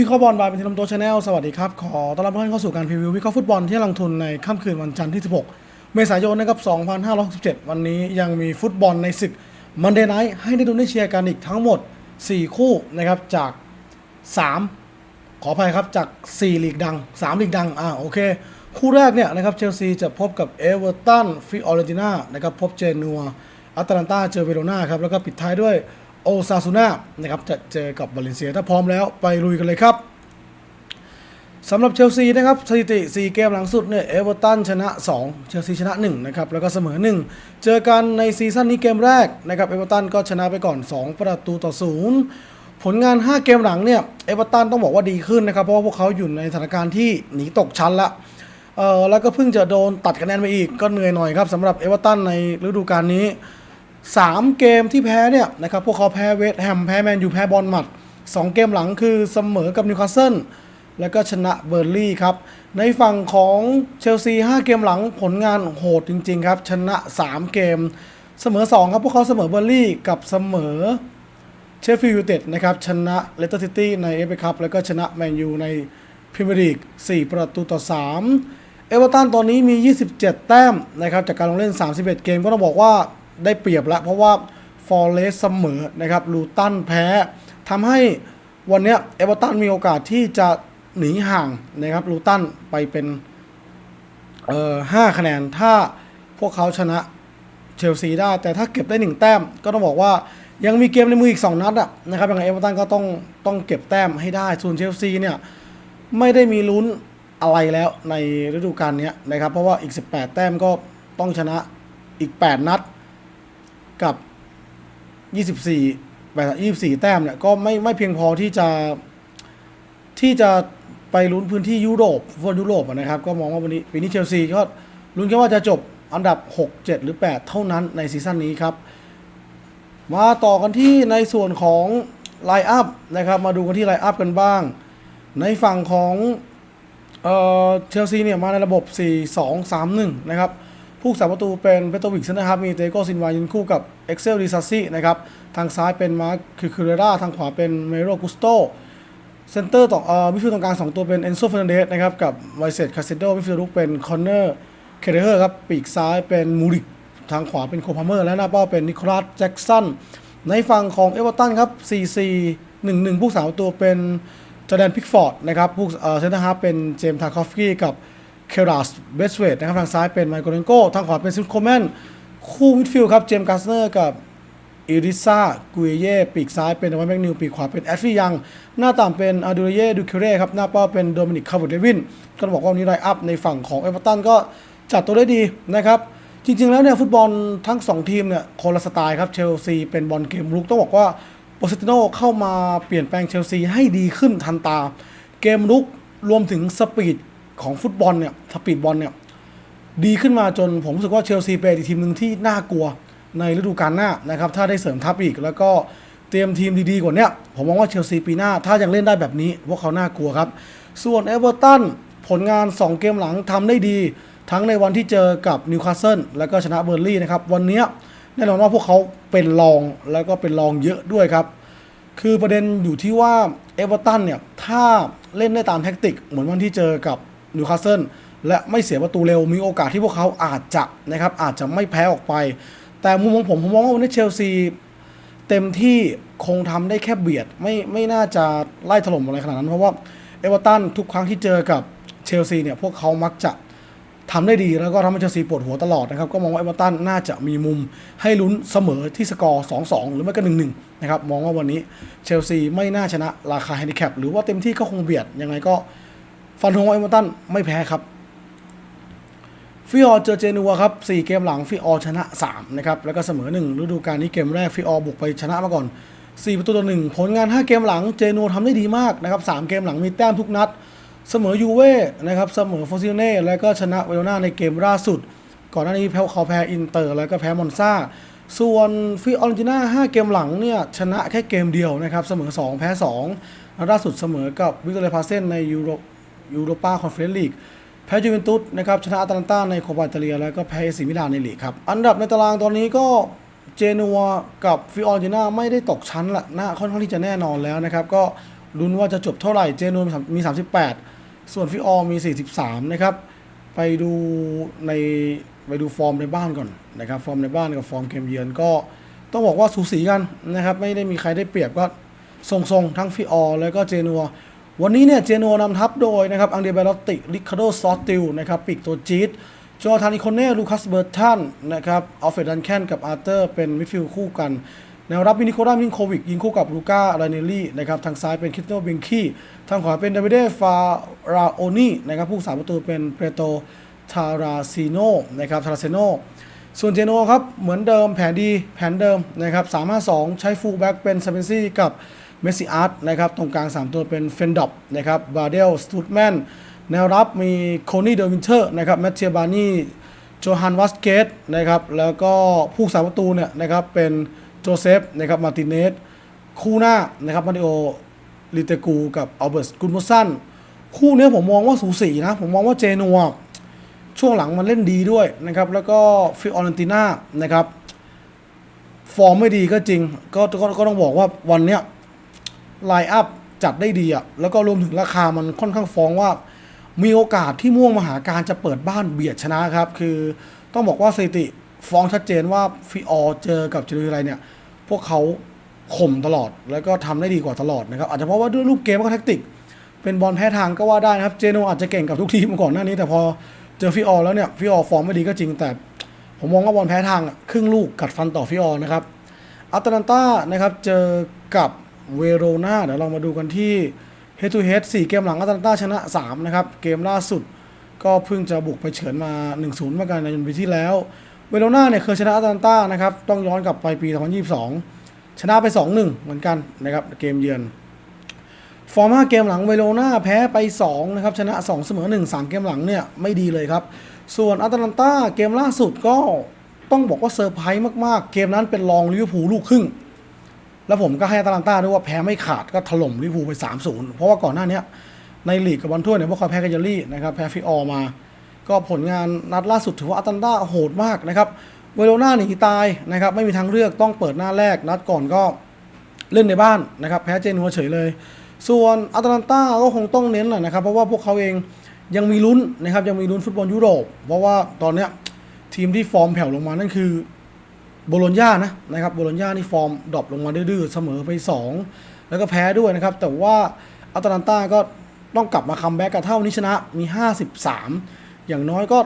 วิเคราะห์บอลบายเป็นทีมลำโตชาแนลสวัสดีครับ ขอต้อนรับทุกท่านเข้าสู่การพรีวิววิเคราะห์ฟุตบอลที่ลงทุนในค่ำคืนวันจันทร์ที่ 16 เมษายนนะครับ 2567 วันนี้ยังมีฟุตบอลในศึกมันเดย์ไนท์ให้ได้ดูได้เชียร์กันอีกทั้งหมด 4 คู่นะครับจาก 3 ขออภัยครับจาก 4 ลีกดัง 3 ลีกดังอ่าโอเค คู่แรกเนี่ยนะครับเชลซีจะพบกับเอเวอร์ตันฟิออเรนติน่านะครับพบเจนัวอัตแลนตาเจอเวโรนาครับแล้วก็ปิดท้ายด้วย โอซาซูน่านะครับจะเจอกับบาเลนเซียถ้าพร้อมแล้วไปลุยกันเลยครับสำหรับเชลซีนะครับสถิติ 4 เกมหลังสุดเนี่ยเอเวอร์ตันชนะ 2 เชลซีชนะ1นะครับแล้วก็เสมอ 1 เจอกันในซีซั่นนี้เกมแรกนะครับเอเวอร์ตันก็ชนะไปก่อน 2 ประตูต่อ 0 ผลงาน 5 เกมหลังเนี่ยเอเวอร์ตันต้องบอกว่าดีขึ้นนะครับ เพราะว่าพวกเขาอยู่ในสถานการณ์ที่หนีตกชั้นละเออแล้วก็เพิ่งจะโดนตัดคะแนนไปอีกก็เหนื่อยหน่อยครับสำหรับเอเวอร์ตันในฤดูกาลนี้ 3 เกมที่แพ้เนี่ยนะครับพวกเขาแพ้เวสต์แฮมแพ้แมนยูแพ้บอลมัด2 เกมหลังคือเสมอกับนิวคาสเซิลแล้วก็ชนะเบอร์ลี่ครับ ในฝั่งของเชลซี 5 เกมหลังผลงานโหดจริง ๆ ครับ ชนะ 3 เกม เสมอ 2 ครับ พวกเขาเสมอเบอร์ลี่กับเสมอเชฟฟิลด์ยูไนเต็ดนะครับ ชนะเลสเตอร์ซิตี้ในเอฟเอคัพแล้วก็ชนะแมนยูในพรีเมียร์ลีก 4 ประตูต่อ 3 เอเวอร์ตันตอนนี้มี 27 แต้มนะครับจากการลงเล่น 31 เกมก็ต้องบอกว่า ได้เปรียบแล้วเพราะว่าฟอร์เรสเสมอนะครับลูตันแพ้ทำให้วันนี้เอเวอร์ตันมีโอกาสที่จะหนีห่างนะครับลูตันไปเป็นเอ่อห้าคะแนนถ้าพวกเขาชนะเชลซีได้ แต่ถ้าเก็บได้หนึ่งแต้มก็ต้องบอกว่ายังมีเกมในมืออีก 2 นัดอะนะครับยังไงเอเวอร์ตันก็ต้องต้องเก็บแต้มให้ได้ ส่วนเชลซีเนี่ยไม่ได้มีลุ้นอะไรแล้วในฤดูกาลนี้นะครับเพราะว่าอีก 18 แต้มก็ต้องชนะอีก 8 นัด กับ 24แบบ24 แต้มเนี่ยก็ไม่ไม่เพียงพอที่จะที่จะไปลุ้นพื้นที่ยุโรปฟุตบอลยุโรปนะครับ ก็มองว่าวันนี้ปีนี้เชลซีก็ลุ้นแค่ว่าจะจบอันดับ 6 7 หรือ 8 เท่านั้นในซีซั่นนี้ครับ มาต่อกันที่ในส่วนของไลอัพนะครับมาดูกันที่ไลอัพกันบ้าง ในฝั่งของเอ่อเชลซีเนี่ยมาในระบบ 4-2-3-1 นะครับ ผู้สาประตูเป็นเปโตวิกส์นะครับ มีเตโกซินวายืนคู่กับเอ็กเซลดิซาซี่นะครับ ทางซ้ายเป็นมาร์คคิคูเรราทางขวาเป็นเมโรกุสโตเซนเตอร์ต่อเอ่อมิดฟิลด์ตรงกลาง2ตัวเป็นเอนโซเฟรนเดสนะครับ กับไวเซตคาเซโดมิดฟิลด์ลุกเป็นคอนเนอร์เคเดเฮอร์ครับ ปีกซ้ายเป็นมูริก ทางขวาเป็นโคพาเมอร์ และหน้าเป้าเป็นนิโคลัสแจ็กสัน ในฝั่งของเอเวอร์ตันครับ 4-4 1-1 ผู้สาวตัวเป็นจอแดนพิกฟอร์ดนะครับ ผู้เอ่อเซนเตอร์ฮาร์ฟเป็นเจมส์ทาคอฟกี้กับ เคราสเบสเวตนะครับทางซ้ายเป็นไมโครเลนโกทางขวาเป็นซิมโคแมนคู่มิดฟิลด์ครับเจมส์กาสเนอร์กับอิริซากุเย่ปีกซ้ายเป็นอวัยแมกนิวปีกขวาเป็นแอชฟี่ยัง หน้าต่ำเป็นอาดูเย่ดูคิเร่ครับ หน้าเป้าเป็นโดมินิกคาร์บอเดวิน ก็ต้องบอกว่าวันนี้ไลอัพในฝั่งของเอเวอร์ตันก็จัดตัวได้ดีนะครับ จริง ๆ แล้วเนี่ยฟุตบอลทั้ง 2 ทีมเนี่ยคนละสไตล์ครับ เชลซีเป็นบอลเกมรุกต้องบอกว่าโปเซติโนเข้ามาเปลี่ยนแปลงเชลซีให้ดีขึ้นทันตา เกมรุกรวมถึงสปีด ของฟุตบอลเนี่ยสปีดบอลเนี่ยดีขึ้นมาจนผมรู้สึกว่าเชลซีเป็นอีกทีมหนึ่งที่น่ากลัวในฤดูกาลหน้านะครับถ้าได้เสริมทัพอีก แล้วก็เตรียมทีมดีๆกว่านี้ผมมองว่าเชลซีปีหน้า ถ้ายังเล่นได้แบบนี้พวกเขาน่ากลัวครับ ส่วนเอเวอร์ตันผลงาน 2 เกมหลังทำได้ดี ทั้งในวันที่เจอกับนิวคาสเซิลแล้วก็ชนะเบอร์ลี่นะครับวันนี้แน่นอนว่าพวกเขาเป็นรองแล้วก็เป็นรองเยอะด้วยครับ คือประเด็นอยู่ที่ว่าเอเวอร์ตันเนี่ยถ้าเล่นได้ตามแท็กติก เหมือนวันที่เจอกับ นิวคาสเซิลและไม่เสียประตูเร็วมีโอกาสที่พวกเขาอาจจะนะครับอาจจะไม่แพ้ออกไป แต่มุมของผมผมมองว่าวันนี้เชลซีเต็มที่คงทำได้แค่เบียดไม่ไม่น่าจะไล่ถล่มอะไรขนาดนั้น เพราะว่าเอเวอร์ตันทุกครั้งที่เจอกับเชลซีเนี่ยพวกเขามักจะทำได้ดีแล้วก็ทำให้เชลซีปวดหัวตลอดนะครับก็มองว่าเอเวอร์ตันน่าจะมีมุมให้ลุ้นเสมอที่สกอร์ 2-2 หรือไม่ก็ 1-1 นะครับมองว่าวันนี้เชลซีไม่น่าชนะราคาแฮนดิแคปหรือว่าเต็มที่ก็คงเบียดยังไงก็ ฟันธงว่าเอเวอร์ตันไม่แพ้ครับฟิออร์เจอเจนัวครับ4เกมหลังฟิออร์ชนะ3นะครับแล้วก็เสมอ1ฤดูกาลนี้เกมแรกฟิออร์บุกไปชนะมาก่อน 4 ประตูต่อ1ผลงาน 5 เกมหลังเจนัวทำได้ดีมากนะครับ3เกมหลังมีแต้มทุกนัด เสมอยูเว่นะครับเสมอฟอซิเน่แล้วก็ชนะเวโรนาในเกมล่าสุด ก่อนหน้านี้แพ้เขาแพ้อินเตอร์ แล้วก็แพ้มอนซาส่วนฟิออร์จิน่า5เกมหลังเนี่ยชนะแค่เกมเดียวนะครับเสมอ 2 แพ้2และล่าสุดเสมอกับวิกตอเรียพาเซนในยูโร ยูโรปาคอนเฟอเรนซ์ลีกแพ้ยูเวนตุสนะครับชนะอาตาลันตาในโคปาอิตาเลียแล้วก็แพ้เอซิมิลานในลีกครับ อันดับในตารางตอนนี้ก็เจนัวกับฟิออร์จิน่าไม่ได้ตกชั้นละน่าค่อนข้างที่จะแน่นอนแล้วนะครับ ก็ลุ้นว่าจะจบเท่าไหร่เจนัวมี 38 ส่วนฟิออร์มี 43 นะครับ ไปดูในไปดูฟอร์มในบ้านก่อนนะครับ ฟอร์มในบ้านกับฟอร์มเกมเยือนก็ต้องบอกว่าสูสีกันนะครับ ไม่ได้มีใครได้เปรียบก็ทรงๆทั้งฟิออร์แล้วก็เจนัว วันนี้เนี่ยเจโนนำทัพโดยนะครับอังเดเบลอตติริคาร์โดซอติลนะครับปีกตัวจี๊ดจอร์ทานิโคเน่ลูคัสเบิร์ตันนะครับอัลเฟรดันแคนกับอาร์เตอร์เป็นมิดฟิลด์คู่กันแนวรับมินิโคลามินโควิกยิงคู่กับลูก้าลาเนลลี่นะครับทางซ้ายเป็นคิตโนเบงคีทางขวาเป็นดาวิเดฟาราโอนีนะครับผู้สาประตูเป็นเปโตทาราซิโนนะครับทาราเซโนส่วนเจโนครับเหมือนเดิมแผนดีแผนเดิมนะครับ352ใช้ฟูลแบ็กเป็นซาเปนซี่กับ เมสซิอาร์ตนะครับตรงกลาง 3 ตัวเป็นเฟนดอปนะครับบาเดลสตูดแมนแนวรับมีโคนี่เดวินเทอร์นะครับแมตเทียบานีโจฮันวัสเกตนะครับแล้วก็ผู้สาประตูเนี่ยนะครับเป็นโจเซฟนะครับมาติเนสคู่หน้านะครับมาริโอลิเตกูกับอัลเบิร์ตกุนโมสันคู่นี้ผมมองว่าสูสีนะ ผมมองว่าเจนัวช่วงหลังมันเล่นดีด้วยนะครับ แล้วก็ฟิออเรนติน่านะครับ ฟอร์มไม่ดีก็จริง ก็ก็ก็ต้องบอกว่าวันเนี้ย ไลน์อัพจัดได้ดีอะแล้วก็รวมถึงราคามันค่อนข้างฟ้องว่า มีโอกาสที่ม่วงมหาการจะเปิดบ้านเบียดชนะครับ คือต้องบอกว่าสถิติฟ้องชัดเจนว่าฟิออเจอกับเจริญอะไรเนี่ย พวกเขาข่มตลอดแล้วก็ทำได้ดีกว่าตลอดนะครับ อาจจะเพราะว่าด้วยรูปเกมแล้วก็แท็กติก เป็นบอลแพ้ทางก็ว่าได้นะครับ เจโนอาจจะเก่งกับทุกทีมมาก่อนหน้านี้ แต่พอเจอฟิออแล้วเนี่ยฟิออฟอร์มไม่ดีก็จริง แต่ผมมองว่าบอลแพ้ทางครึ่งลูกกัดฟันต่อฟิออนะครับอัตแลนตานะครับเจอกับ เวโรนาเดี๋ยวเรามาดูกันที่ Head to Head 4 เกมหลังอัตแลนตาชนะ 3 นะครับ เกมล่าสุดก็เพิ่งจะบุกไปเฉือนมา 1-0 เมื่อกันในปีที่แล้ว เวโรนาเนี่ยเคยชนะอัตแลนตานะครับ ต้องย้อนกลับไปปี 2022 ชนะไป 2-1 เหมือนกันนะครับ เกมเยือน ฟอร์มาเกมหลังเวโรนาแพ้ไป2นะครับ ชนะ 2 เสมอ 1 3 เกมหลังเนี่ยไม่ดีเลยครับ ส่วนอัตแลนตาเกมล่าสุดก็ต้องบอกว่าเซอร์ไพรส์มากๆ เกมนั้นเป็นรองลิเวอร์พูลลูกครึ่ง แล้วผมก็ให้อาตาลันต้าด้วยว่าแพ้ไม่ขาดก็ถล่มลิเวอร์พูลไป 3-0 เพราะว่าก่อนหน้านี้ในลีกกับบอลถ้วยเนี่ยพวกเขาแพ้กับเยลลี่นะครับแพ้ฟิออร์มา ก็ผลงานนัดล่าสุดถือว่าอาตาลันต้าโหดมากนะครับเวโรนาหนีตายนะครับไม่มีทางเลือกต้องเปิดหน้าแรก นัดก่อนก็เล่นในบ้านนะครับแพ้เจนัวเฉยเลย ส่วนอาตาลันต้าก็คงต้องเน้นแหละนะครับเพราะว่าพวกเขาเองยังมีลุ้นนะครับยังมีลุ้นฟุตบอลยุโรป เพราะว่าตอนเนี้ยทีมที่ฟอร์มแผ่วลงมานั่นคือ โบโลญญานะนะครับโบโลญญานี่ฟอร์มดรอปลงมาดื้อๆเสมอไป 2 แล้วก็แพ้ด้วยนะครับ แต่ว่าอัตแลนตาก็ต้องกลับมาคัมแบ็กกับเท่านี้ชนะมี 53 อย่างน้อยก็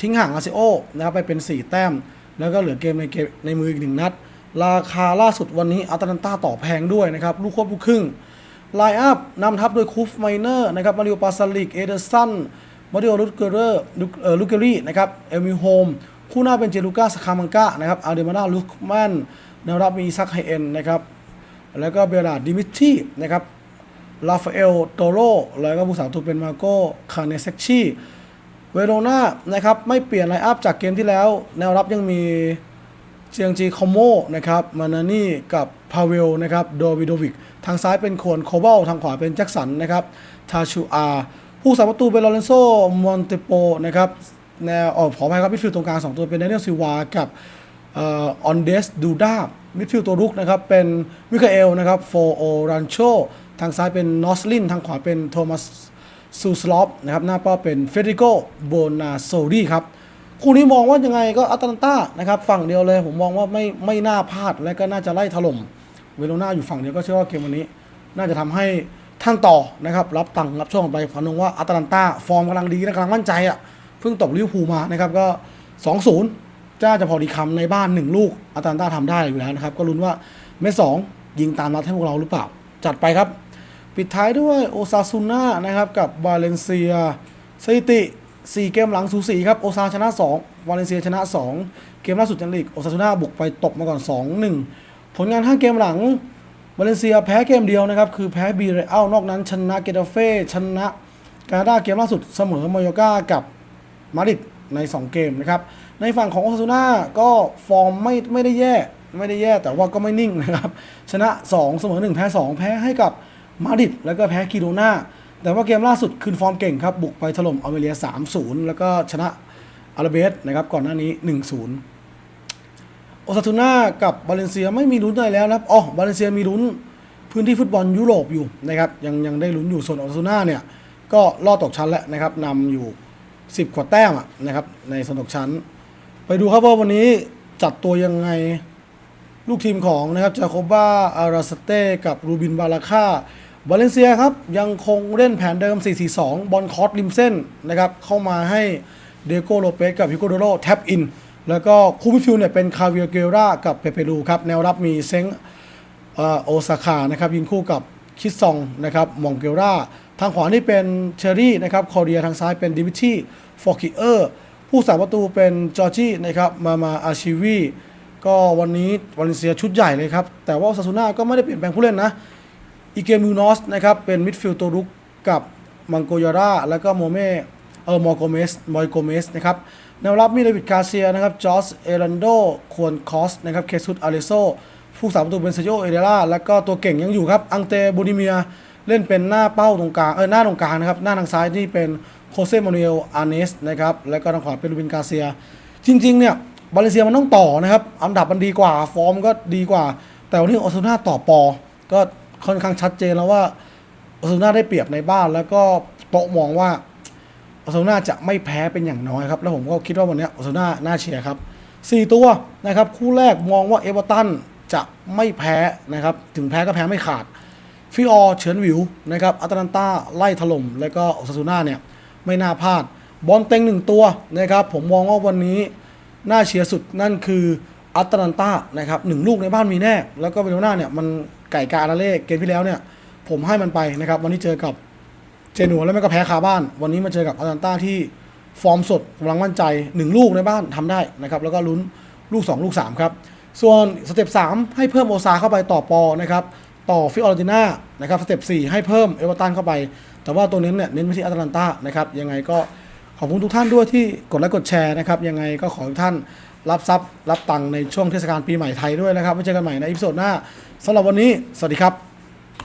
ทิ้งห่างอาซิโอนะครับไปเป็น 4 แต้ม แล้วก็เหลือเกมในเกมในมืออีกหนึ่งนัด ราคาล่าสุดวันนี้อัตแลนตาต่อแพงด้วยนะครับ ลูกควบลูกครึ่งไลอัพนำทัพโดยคูฟไมเนอร์นะครับมาริโอปาซาลิกเอเดอร์สันมาริโอลูเกอร์ลูเอ่อลูเกอรี่นะครับเอลมิโฮม คู่หน้าเป็นเจลูก้าสคามังกานะครับอาเดมานาลุคแมนแนวรับมีซักไฮเอ็นนะครับแล้วก็เบลาร์ดดิมิทีนะครับลาฟาเอลโตโรแล้วก็ผู้สาวตัวเป็นมาโกคาเนเซชีเวโรนานะครับไม่เปลี่ยนไลน์อัพจากเกมที่แล้ว แนวรับยังมีเจียงจีคอมโมนะครับมานานี่กับพาเวลนะครับโดวิโดวิก ทางซ้ายเป็นโคนโคเบลทางขวาเป็นแจ็คสันนะครับทาชูอา ผู้สาประตูเป็นลอเรนโซมอนเตโปนะครับ แนวออกขออภัยครับมิดฟิลด์ตรงกลาง 2 ตัวเป็นเดนิเอลซิวากับออนเดสดูดามิดฟิลด์ตัวรุกนะครับ เป็นมิคาเอลนะครับโฟโอรันโชทางซ้ายเป็นนอสลินทางขวาเป็นโทมัสซูสลอปนะครับ หน้าเป้าเป็นเฟเดริโกโบนาโซดีครับ คู่นี้มองว่ายังไงก็อัตแลนตานะครับ ฝั่งเดียวเลย ผมมองว่าไม่ไม่น่าพลาดและก็น่าจะไล่ถล่ม เวโรนาอยู่ฝั่งเดียวก็เชื่อว่าเกมวันนี้ น่าจะทำให้ท่านต่อนะครับ รับตังรับช่วงไปฝันงว่าอัตแลนตาฟอร์มกำลังดีนะกำลังมั่นใจอะ เพิ่งตกลิเวอร์พูลมานะครับก็ 2-0จ้าจะพอดีคำในบ้าน 1 ลูกอัตแลนตาทำได้อยู่แล้วนะครับ ก็ลุ้นว่าเมสสองยิงตามนัดให้พวกเราหรือเปล่า จัดไปครับ ปิดท้ายด้วยโอซาซูน่านะครับกับบาเลนเซียสถิติ 4 เกมหลังสูสีครับโอซาชนะ 2 วาเลนเซียชนะ 2 เกมล่าสุดจันลีกโอซาซูน่าบุกไปตกมาก่อน 2-1 ผลงาน 5 เกมหลังวาเลนเซียแพ้เกมเดียวนะครับ คือแพ้บีเรอัลนอกนั้นชนะเกตาเฟ่ชนะกานาดาเกมล่าสุดเสมอมายอกากับ มาดริดใน 2 เกมนะครับ ในฝั่งของโอซาซูน่าก็ฟอร์มไม่ไม่ได้แย่ไม่ได้แย่แต่ว่าก็ไม่นิ่งนะครับ ชนะ 2 เสมอ 1 แพ้ 2 แพ้ให้กับมาดริดแล้วก็แพ้กิโรนาแต่ว่าเกมล่าสุดคืนฟอร์มเก่งครับ บุกไปถล่มอเมเรีย 3-0 แล้วก็ชนะอาราเบสนะครับก่อนหน้านี้ 1-0 โอซาตูน่ากับบาเลนเซียไม่มีลุ้นอะไรแล้วนะครับอ๋อบาเลนเซียมีลุ้นพื้นที่ฟุตบอลยุโรปอยู่นะครับยังยังได้ลุ้นอยู่ส่วนออสซูน่าเนี่ยก็ลอดตกชั้นแล้วนะครับนำอยู่ 10 กว่าแต้มอะนะครับ ในโซนตกชั้น ไปดูครับว่าวันนี้จัดตัวยังไงลูกทีมของนะครับจาโคบาอาราสเต้กับรูบินบาลาค่าบาเลนเซียครับ ยังคงเล่นแผนเดิม 4-4-2 บอลคอร์สริมเส้นนะครับ เข้ามาให้เดโกโลเปสกับฮิโกโดโรแท็บอิน แล้วก็คู่มิดฟิลด์เนี่ยเป็นคาเวียเกรากับเปเปรูครับ แนวรับมีเซงอโอซาคานะครับ ยิงคู่กับคิดซองนะครับมองเกลรา ทางขวานี่เป็นเชอรี่นะครับคอเรียทางซ้ายเป็นดิมิชี่ฟอร์คิเออร์ผู้สาประตูเป็นจอร์จี้นะครับมามาอาชิวีก็วันนี้วาเลนเซียชุดใหญ่เลยครับ แต่ว่าซาซูน่าก็ไม่ได้เปลี่ยนแปลงผู้เล่นนะอีเกมูนอสนะครับเป็นมิดฟิลด์ตัวรุกกับมังโกยาร่าแล้วก็โมเมเออมอร์โกเมสมอยโกเมสนะครับแนวรับมีเดวิดกาเซียนะครับจอสเอรันโดควอนคอสนะครับเคซุตอาริโซผู้สามประตูเป็นเซโยเอเดล่าแล้วก็ตัวเก่งยังอยู่ครับอังเตบูดิเมีย เล่นเป็นหน้าเป้าตรงกลางเออหน้าตรงกลางนะครับหน้าทางซ้ายที่เป็นโคเซมานูเอลอาร์เนสนะครับแล้วก็ทางขวาเป็นลูบินกาเซีย จริงๆเนี่ยบาเลเซียมันต้องต่อนะครับอันดับมันดีกว่าฟอร์มก็ดีกว่า แต่วันนี้ออสซูน่าต่อปอ ก็ค่อนข้างชัดเจนแล้วว่าออสซูน่าได้เปรียบในบ้าน แล้วก็โตมองว่าออสซูน่าจะไม่แพ้เป็นอย่างน้อยครับแล้วผมก็คิดว่าวันนี้ออสซูน่าน่าเชียร์ครับสี่ตัวนะครับคู่แรกมองว่าเอเวอร์ตันจะไม่แพ้นะครับถึงแพ้ก็แพ้ไม่ขาด ฟิออร์เฉินวิวนะครับอัตแลนตาไล่ถล่ม แล้วก็ออสซูน่าเนี่ยไม่น่าพลาด บอลเต็งหนึ่งตัวนะครับผมมองว่าวันนี้น่าเชียร์สุดนั่นคืออัตแลนตานะครับหนึ่งลูกในบ้านมีแน่ แล้วก็เบโลนาเนี่ยมันไก่กาอาราเล่เกมที่แล้วเนี่ยผมให้มันไปนะครับวันนี้เจอกับเจนัวแล้วไม่ก็แพ้คาบ้าน วันนี้มาเจอกับอัตแลนตาที่ฟอร์มสดกำลังมั่นใจหนึ่งลูกในบ้านทำได้นะครับแล้วก็ลุ้นลูก 2 ลูก 3 ครับ ส่วนสเต็ป3ให้เพิ่มโอซาเข้าไปต่อปอนะครับ ต่อฟิออร์ติน่านะครับสเต็ป4ให้เพิ่มเอเวอร์ตันเข้าไป แต่ว่าตัวนี้เนี่ยเน้นไปที่อัตแลนตานะครับยังไงก็ขอบคุณทุกท่านด้วยที่กดไลค์กดแชร์นะครับยังไงก็ขอทุกท่านรับทรัพย์ รับตังค์ในช่วงเทศกาลปีใหม่ไทยด้วยนะครับไว้เจอกันใหม่ในอีพิโซดหน้าสำหรับวันนี้ สวัสดีครับ